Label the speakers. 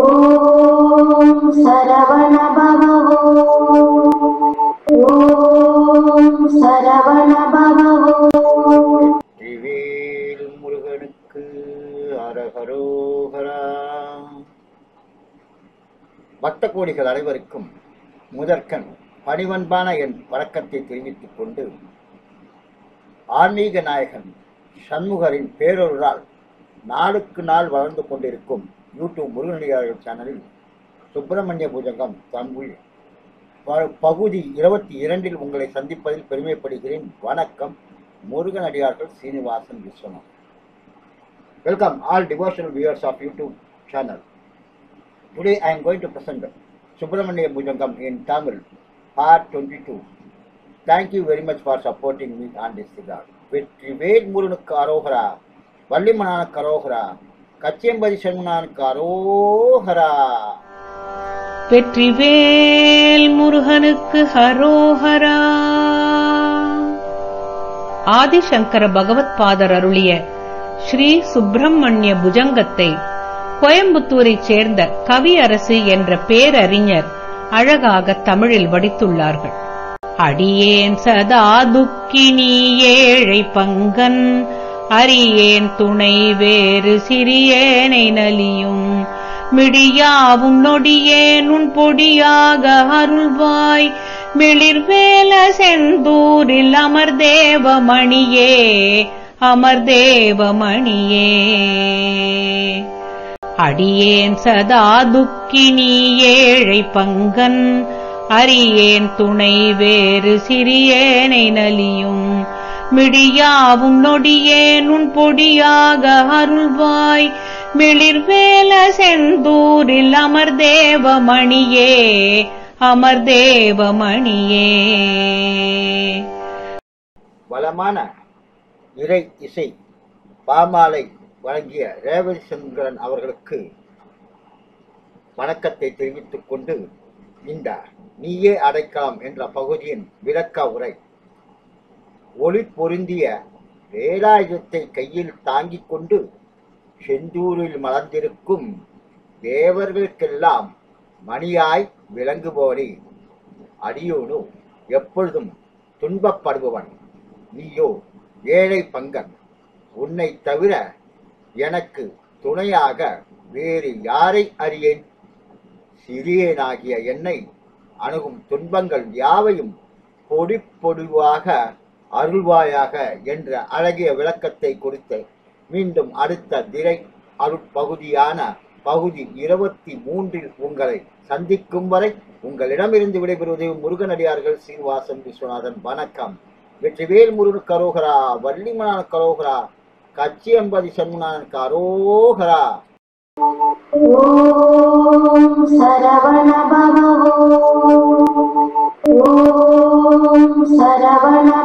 Speaker 1: ஓம் சரவண
Speaker 2: முருகனுக்கு அரகரோகரா பக்த கோடிகள் அனைவருக்கும் முதற்கண் பணிவன்பான என் வழக்கத்தை தெரிவித்துக் கொண்டு ஆன்மீக நாயகன் சண்முகரின் பேரொருளால் நாளுக்கு நாள் வளர்ந்து கொண்டிருக்கும் யூடியூப் முருகனடியார்கள் சேனலில் சுப்பிரமணிய பூஜங்கம் தமிழ் பகுதி இருபத்தி இரண்டில் உங்களை சந்திப்பதில் பெருமைப்படுகிறேன். வணக்கம் முருகனடியார்கள் Srinivasan Viswanath welcome all devotional of YouTube channel today I I going to to present Bhujangam in Tamil Tamil, part 22. Thank you very much for supporting me on this வெற்றி வேல் முருகனுக்கு அரோகரா வள்ளிமனானுக்கு அரோகரா கச்சேம்பதி சண்முனானுக்கு அரோகரா
Speaker 3: வெற்றிவேல் முருகனுக்கு ஹரோஹரா. ஆதிசங்கர பகவத் பாதர் அருளிய ஸ்ரீ சுப்பிரமணிய புஜங்கத்தை கோயம்புத்தூரைச் சேர்ந்த கவியரசு என்ற பேரறிஞர் அழகாக தமிழில் வடித்துள்ளார்கள். அடியேன் சதா துக்கினி ஏழை பங்கன் அரியேன் துணை வேறு சிறியேனை நலியும். மிடியாவும் நொடியேன் உன் பொடியாக அருள்வாய். மிளிர்வேல செந்தூரில் அமர்தேவமணியே அமர்தேவமணியே. அடியேன் சதா துக்கினி ஏழை பங்கன். அரியேன் துணை வேறு சிறியேனை நலியும். மிடியாவும் நொடியேன் பொடியாக அருள்வாய். மிளிர்வேல செந்தூரில் அமர்தேவமணியே அமர்தேவமணியே.
Speaker 2: வளமான இறை இசை பாமாலை வழங்கிய ரேவதி சங்கரன் அவர்களுக்கு வணக்கத்தை தெரிவித்துக் கொண்டு இந்த நீயே அடைக்கலாம் என்ற பகுதியின் விளக்க உரை ஒளி பொருந்திய வேலாயுதத்தை கையில் தாங்கிக் கொண்டு செந்தூரில் மலர்ந்திருக்கும் தேவர்களுக்கெல்லாம் மணியாய் விளங்குபவனே. அடியோனோ எப்பொழுதும் துன்பப்படுபவன். நீயோ ஏழை பங்கன் உன்னை தவிர எனக்கு துணையாக வேறு யாரை அறியேன்? சிறியனாகிய என்னை அணுகும் துன்பங்கள் யாவையும் பொடி பொடிவாக அருள்வாயாக என்ற அழகிய விளக்கத்தை குறித்து மீண்டும் அடுத்த திரை அருட்பகுதியான பகுதி இருபத்தி மூன்றில் உங்களை சந்திக்கும் வரை உங்களிடமிருந்து விடைபெறுவது முருகனடியார்கள் சீனிவாசன் விஸ்வநாதன். வணக்கம். வெற்றிவேல் முருகன் கரோகரா வள்ளிமனான கரோகரா கச்சியம்பதி சண்முனான் கரோகரா.
Speaker 1: ஓம் சரவண